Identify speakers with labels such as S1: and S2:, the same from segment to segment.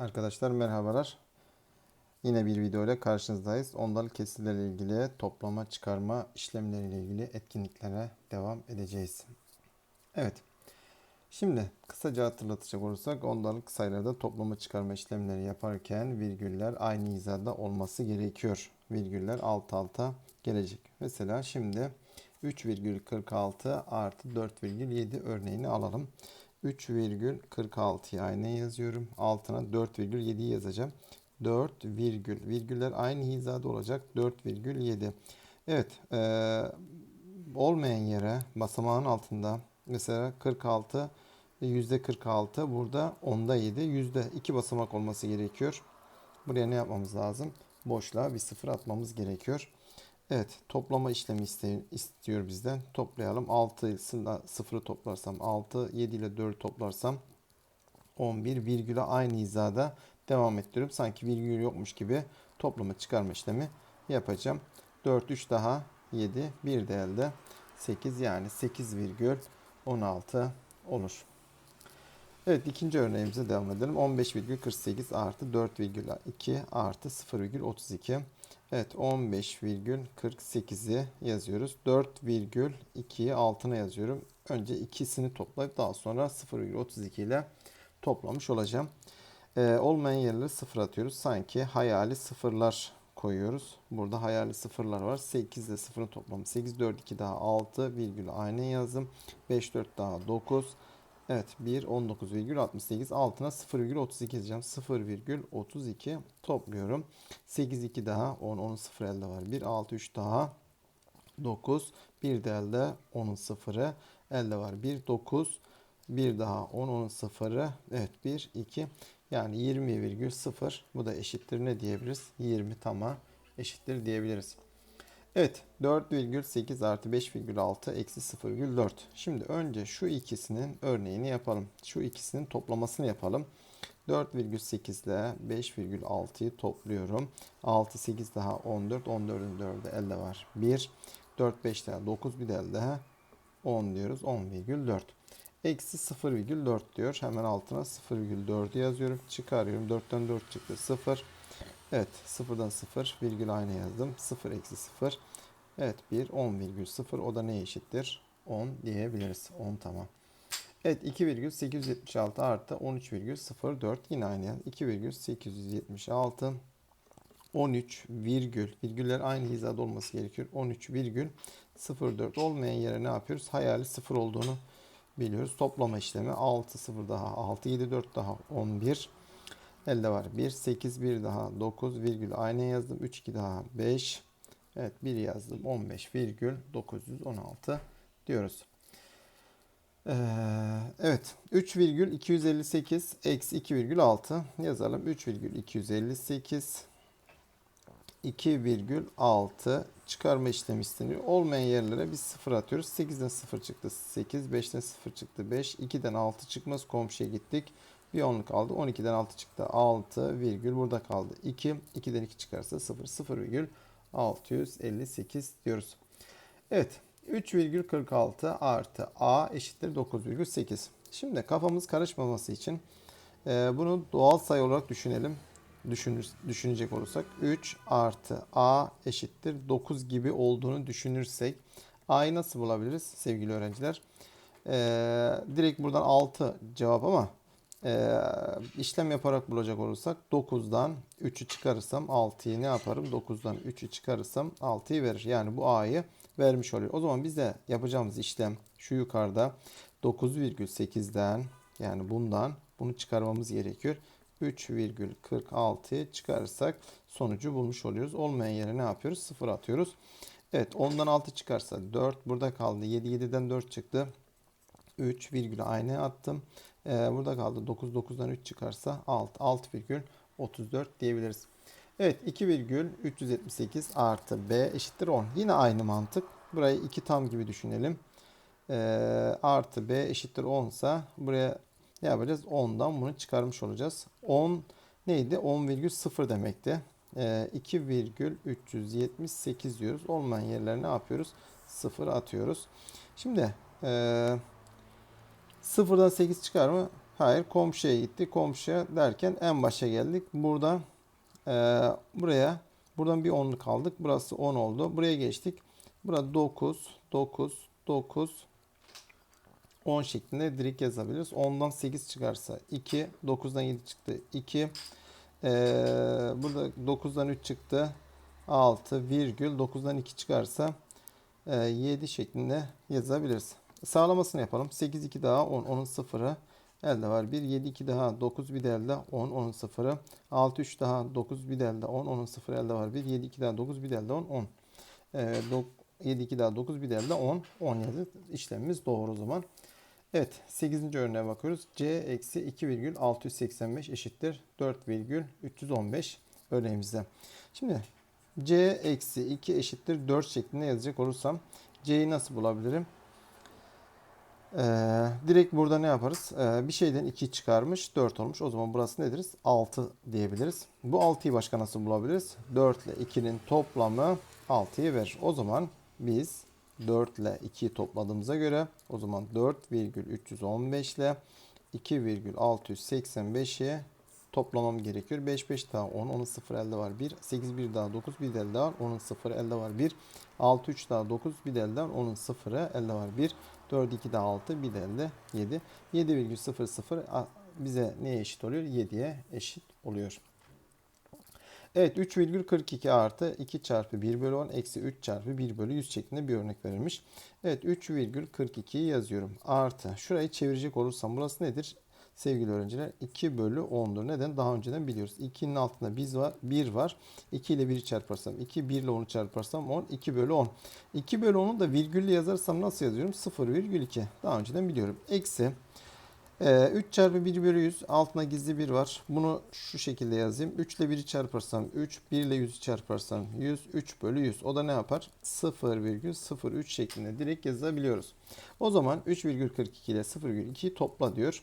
S1: Arkadaşlar merhabalar. Yine bir video ile karşınızdayız. Ondalı kesirlerle ilgili toplama çıkarma işlemleriyle ilgili etkinliklere devam edeceğiz. Evet. Şimdi kısaca hatırlatacak olursak ondalık sayılarda toplama çıkarma işlemleri yaparken virgüller aynı hizada olması gerekiyor. Virgüller alt alta gelecek. Mesela şimdi 3,46 artı 4,7 örneğini alalım. 3,46'yı aynı yazıyorum. Altına 4,7'yi yazacağım. 4 virgül. Virgüller aynı hizada olacak. 4,7. Evet. E, olmayan yere basamağın altında mesela 46 yüzde 46 burada onda 7 yüzde 2 basamak olması gerekiyor. Buraya ne yapmamız lazım? Boşluğa bir sıfır atmamız gerekiyor. Evet toplama işlemi istiyor bizden. Toplayalım. 6 ile 0'ı toplarsam 6, 7 ile 4'ü toplarsam 11 virgüle aynı hizada devam ettiriyorum. Sanki virgül yokmuş gibi toplama çıkarma işlemi yapacağım. 4, 3 daha 7, 1 de elde 8 yani 8 virgül 16 olur. Evet ikinci örneğimize devam edelim. 15,48 artı 4,2 artı 0,32. Evet 15,48'i yazıyoruz. 4,2'yi altına yazıyorum. Önce ikisini toplayıp daha sonra 0,32 ile toplamış olacağım. Ee, olmayan yerleri sıfır atıyoruz. Sanki hayali sıfırlar koyuyoruz. Burada hayali sıfırlar var. 8 ile sıfırın toplamı 8, 4, 2 daha 6 virgül aynı yazdım. 5, 4 daha 9. Evet 1 19,68 altına 0,32 yazacağım. 0,32 topluyorum. 8 2 daha 10 10 0 elde var. 1 6 3 daha 9 1 de elde 10'un sıfırı elde var. 1 9 1 daha 10 10'un sıfırı evet 1 2 yani 20,0 bu da eşittir ne diyebiliriz? 20 tamam eşittir diyebiliriz. Evet 4,8 artı 5,6 eksi 0,4. Şimdi önce şu ikisinin örneğini yapalım. Şu ikisinin toplamasını yapalım. 4,8 ile 5,6'yı topluyorum. 6, 8 daha 14. 14'ün 4'ü elde var. 1, 4, 5 daha 9 bir de elde 10 diyoruz. 10,4. Eksi 0,4 diyor. Hemen altına 0,4'ü yazıyorum. Çıkarıyorum. 4'ten 4 çıktı. 0. Evet. 0'dan 0. Virgül aynı yazdım. 0 eksi 0. Evet. 1. 10,0. O da neye eşittir? 10 diyebiliriz. 10 tamam. Evet. 2,876 artı 13,04. Yine aynı. 2,876 13 virgül. Virgüller aynı hizada olması gerekiyor. 13 virgül 04 olmayan yere ne yapıyoruz? Hayali 0 olduğunu biliyoruz. Toplama işlemi 6 0 daha 6 7 4 daha 11 elde var. 1 8 1 daha 9 virgül aynı yazdım. 3 2 daha 5 evet 1 yazdım. 15 virgül 916 diyoruz. Ee, evet. 3 virgül 258 eksi 2 virgül 6 yazalım. 3 virgül 258 2,6 çıkarma işlemi isteniyor. Olmayan yerlere biz 0 atıyoruz. 8'den 0 çıktı. 8, 5'ten 0 çıktı. 5, 2'den 6 çıkmaz. Komşuya gittik. Bir onluk kaldı. 12'den 6 çıktı 6 virgül burada kaldı 2. 2'den 2 çıkarsa 0, 0 virgül 658 diyoruz. Evet 3,46 artı a eşittir 9,8. Şimdi kafamız karışmaması için bunu doğal sayı olarak düşünelim düşünür, düşünecek olursak 3 artı a eşittir 9 gibi olduğunu düşünürsek a'yı nasıl bulabiliriz sevgili öğrenciler? Ee, direkt buradan 6 cevap ama e, işlem yaparak bulacak olursak 9'dan 3'ü çıkarırsam 6'yı ne yaparım? 9'dan 3'ü çıkarırsam 6'yı verir. Yani bu a'yı vermiş oluyor. O zaman biz de yapacağımız işlem şu yukarıda 9,8'den yani bundan bunu çıkarmamız gerekiyor. 3,46'yı çıkarırsak sonucu bulmuş oluyoruz. Olmayan yere ne yapıyoruz? 0 atıyoruz. Evet 10'dan 6 çıkarsa 4 burada kaldı. 7 7'den 4 çıktı. 3 virgül aynı attım. Ee, burada kaldı 9 9'dan 3 çıkarsa 6 6 virgül 34 diyebiliriz. Evet 2 virgül 378 artı b eşittir 10. Yine aynı mantık. Burayı 2 tam gibi düşünelim. Ee, artı b eşittir 10 ise buraya ne yapacağız? 10'dan bunu çıkarmış olacağız. 10 neydi? 10,0 demekti. E, 2,378 diyoruz. Olmayan yerlere ne yapıyoruz? 0 atıyoruz. Şimdi e, 0'dan 8 çıkar mı? Hayır komşuya gitti. Komşuya derken en başa geldik. Burada e, buraya buradan bir 10'luk aldık. Burası 10 oldu. Buraya geçtik. Burada 9, 9, 9, 10 şeklinde direkt yazabiliriz. 10'dan 8 çıkarsa 2, 9'dan 7 çıktı 2. Ee, burada 9'dan 3 çıktı 6 virgül 9'dan 2 çıkarsa e, 7 şeklinde yazabiliriz. Sağlamasını yapalım. 8 2 daha 10 10'un sıfırı elde var 1 7 2 daha 9 bir de elde 10 10'un sıfırı 6 3 daha 9 bir de elde 10 10'un sıfırı elde var 1 7 2 daha 9 bir de elde 10 10. Ee, 7 2 daha 9 bir de elde 10 10 yazı işlemimiz doğru o zaman. Evet 8. örneğe bakıyoruz. C eksi 2,685 eşittir 4,315 örneğimizde. Şimdi C eksi 2 eşittir 4 şeklinde yazacak olursam C'yi nasıl bulabilirim? Ee, direkt burada ne yaparız? Ee, bir şeyden 2 çıkarmış 4 olmuş. O zaman burası nedir? 6 diyebiliriz. Bu 6'yı başka nasıl bulabiliriz? 4 ile 2'nin toplamı 6'yı verir. O zaman biz 4 ile 2'yi topladığımıza göre o zaman 4,315 ile 2,685'i toplamam gerekiyor. 5 5 daha 10. Onun 0 elde var 1. 8 1 daha 9 bir de elde var. Onun 0 elde var 1. 6 3 daha 9 bir de elde var. Onun 0 elde var 1. 4 2 daha 6 bir de elde 7. 7,00 bize neye eşit oluyor? 7'ye eşit oluyor. Evet 3,42 artı 2 çarpı 1 bölü 10 eksi 3 çarpı 1 bölü 100 şeklinde bir örnek verilmiş. Evet 3,42'yi yazıyorum. Artı şurayı çevirecek olursam burası nedir? Sevgili öğrenciler 2 bölü 10'dur. Neden? Daha önceden biliyoruz. 2'nin altında biz var, 1 var. 2 ile 1'i çarparsam 2, 1 ile 10'u çarparsam 10, 2 bölü 10. 2 bölü 10'u da virgülle yazarsam nasıl yazıyorum? 0,2. Daha önceden biliyorum. Eksi ee, 3 çarpı 1 bölü 100 altına gizli 1 var. Bunu şu şekilde yazayım. 3 ile 1'i çarparsam 3, 1 ile 100'ü çarparsam 100, 3 bölü 100. O da ne yapar? 0,03 şeklinde direkt yazabiliyoruz. O zaman 3,42 ile 0,2'yi topla diyor.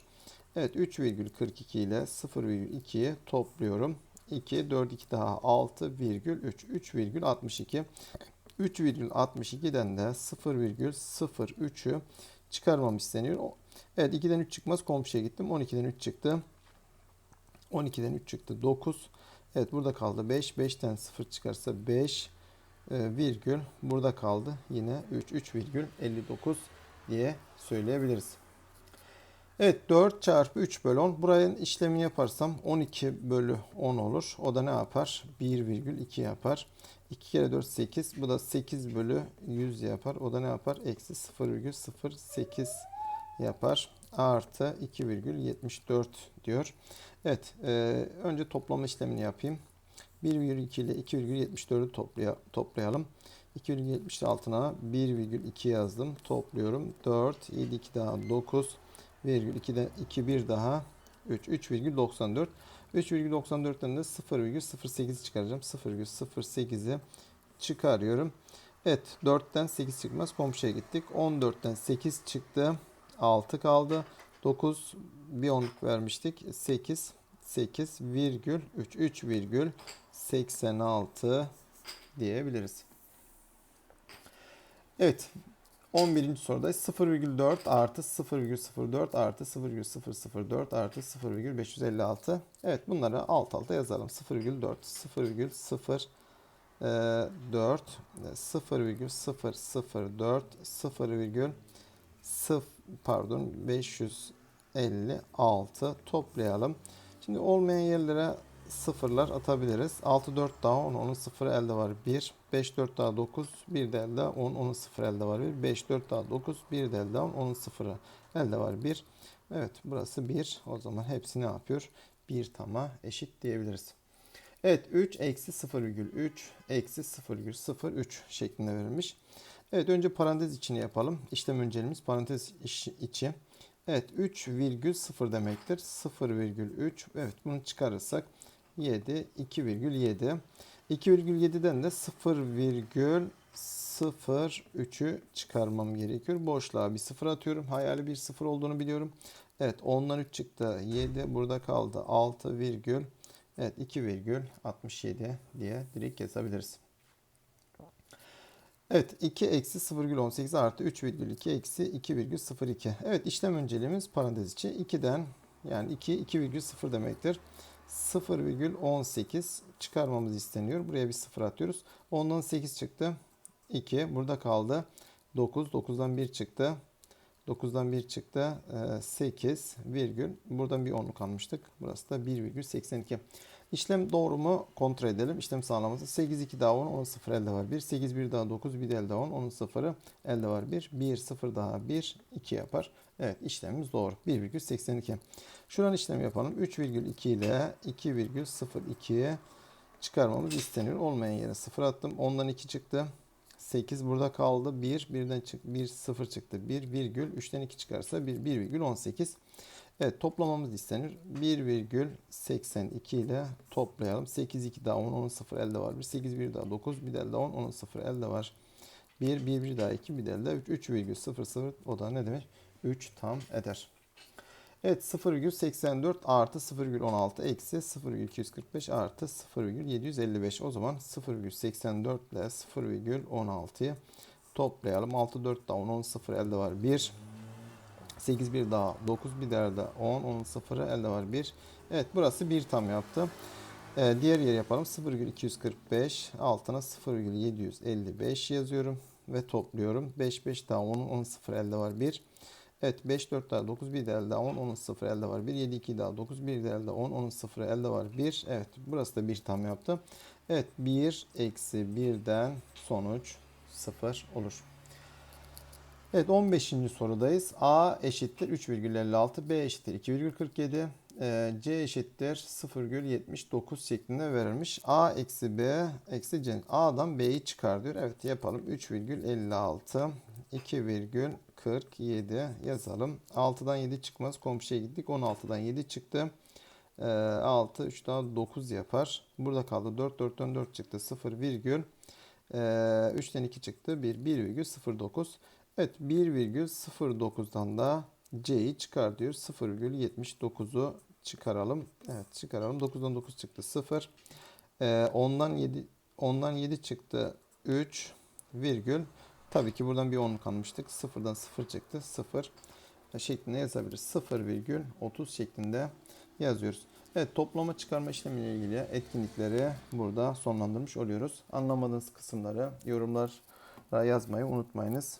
S1: Evet 3,42 ile 0,2'yi topluyorum. 2, 4, 2 daha 6, virgül 3, 3,62. 3,62'den de 0,03'ü çıkarmam isteniyor. Evet 2'den 3 çıkmaz komşuya gittim. 12'den 3 çıktı. 12'den 3 çıktı 9. Evet burada kaldı 5. 5'ten 0 çıkarsa 5 e, virgül burada kaldı. Yine 3 3 virgül 59 diye söyleyebiliriz. Evet 4 çarpı 3 bölü 10. Burayın işlemi yaparsam 12 bölü 10 olur. O da ne yapar? 1,2 yapar. 2 kere 4 8. Bu da 8 bölü 100 yapar. O da ne yapar? Eksi 0,08 yapar. Artı 2,74 diyor. Evet. E, önce toplama işlemini yapayım. 1,2 ile 2,74'ü toplaya, toplayalım. 2,70 altına 1,2 yazdım. Topluyorum. 4, 7, 2 daha 9, virgül 2'de 2, 1 daha 3, 3,94. 3,94'ten de 0,08 çıkaracağım. 0,08'i çıkarıyorum. Evet 4'ten 8 çıkmaz. Komşuya gittik. 14'ten 8 çıktı. 6 kaldı. 9 bir onluk vermiştik. 8 8 virgül 3 3 virgül 86 diyebiliriz. Evet 11. sorudayız. 0,4 artı 0,04 artı 0,004 artı 0,556. Evet bunları alt alta yazalım. 0,4 0,0 4 0,004 0,0 pardon 556 toplayalım. Şimdi olmayan yerlere sıfırlar atabiliriz. 6 4 daha 10 onun sıfırı elde var 1. 5 4 daha 9 1 de elde 10 onun sıfırı elde var 1. 5 4 daha 9 1 de elde 10 onun sıfırı elde var 1. Evet burası 1. O zaman hepsi ne yapıyor? 1 tama eşit diyebiliriz. Evet 3 eksi 0,3 eksi 0,03 şeklinde verilmiş. Evet önce parantez içini yapalım. İşlem önceliğimiz parantez içi. Evet 3,0 demektir. 0,3 evet bunu çıkarırsak 7 2,7 2,7'den de 0,03'ü çıkarmam gerekiyor. Boşluğa bir 0 atıyorum. Hayali bir 0 olduğunu biliyorum. Evet 10'dan 3 çıktı. 7 burada kaldı. 6 virgül evet 2,67 diye direkt yazabiliriz. Evet 2 eksi 0,18 artı 3,2 eksi 2,02. Evet işlem önceliğimiz parantez içi. 2'den Yani 2 2,0 demektir. 0,18 çıkarmamız isteniyor. Buraya bir 0 atıyoruz. Ondan 8 çıktı. 2 burada kaldı. 9 9'dan 1 çıktı. 9'dan 1 çıktı. Ee, 8 virgül. Buradan bir 10 kalmıştık. Burası da 1,82. İşlem doğru mu kontrol edelim. İşlem sağlaması 8 2 daha 10 10 0 elde var 1. 8 1 daha 9 1 elde 10 10 0'ı elde var 1. 1 0 daha 1 2 yapar. Evet işlemimiz doğru. 1,82. Şuran işlemi yapalım. 3,2 ile 2,02'ye çıkarmamız isteniyor. Olmayan yere 0 attım. 10'dan 2 çıktı. 8 burada kaldı. 1 birden çık 1 0 çıktı. 1 virgül 3'ten 2 çıkarsa 1 1,18. Evet toplamamız istenir. 1,82 ile toplayalım. 8 2 daha 10 10 0 elde var. 1 8 1 daha 9 1 elde 10 10 0 elde var. 1 1 1 daha 2 1 elde 3 3,00 o da ne demek? 3 tam eder. Evet 0,84 artı 0,16 eksi 0,245 artı 0,755. O zaman 0,84 ile 0,16'yı toplayalım. 6 4 daha 10 10 0 elde var 1. 8 bir daha 9 bir daha da 10 10 0'ı elde var 1. Evet burası 1 tam yaptı. Ee, diğer yeri yapalım. 0,245 altına 0,755 yazıyorum ve topluyorum. 5 5 daha 10 10 0 elde var 1. Evet 5 4 daha 9 1 de elde 10 10 0 elde var 1. 7 2 daha 9 1 de elde 10 10 0 elde var 1. Evet burası da 1 tam yaptı. Evet 1 eksi 1'den sonuç 0 olur. Evet 15. sorudayız. A eşittir 3,56, B eşittir 2,47, e, C eşittir 0,79 şeklinde verilmiş. A eksi B eksi C. A'dan B'yi çıkar diyor. Evet yapalım. 3,56, 2,47 yazalım. 6'dan 7 çıkmaz. Komşuya gittik. 16'dan 7 çıktı. E, 6, 3 daha 9 yapar. Burada kaldı 4, 4'ten 4 çıktı. 0, virgül. E, 3'ten 2 çıktı. 1, 1,09. Evet 1,09'dan da C'yi çıkar diyor. 0,79'u çıkaralım. Evet çıkaralım. 9'dan 9 çıktı 0. Ee, 10'dan 7 10'dan 7 çıktı 3 virgül. Tabii ki buradan bir 10 kalmıştık. 0'dan 0 çıktı 0 şeklinde yazabiliriz. 0,30 şeklinde yazıyoruz. Evet toplama çıkarma işlemiyle ilgili etkinlikleri burada sonlandırmış oluyoruz. Anlamadığınız kısımları yorumlara yazmayı unutmayınız.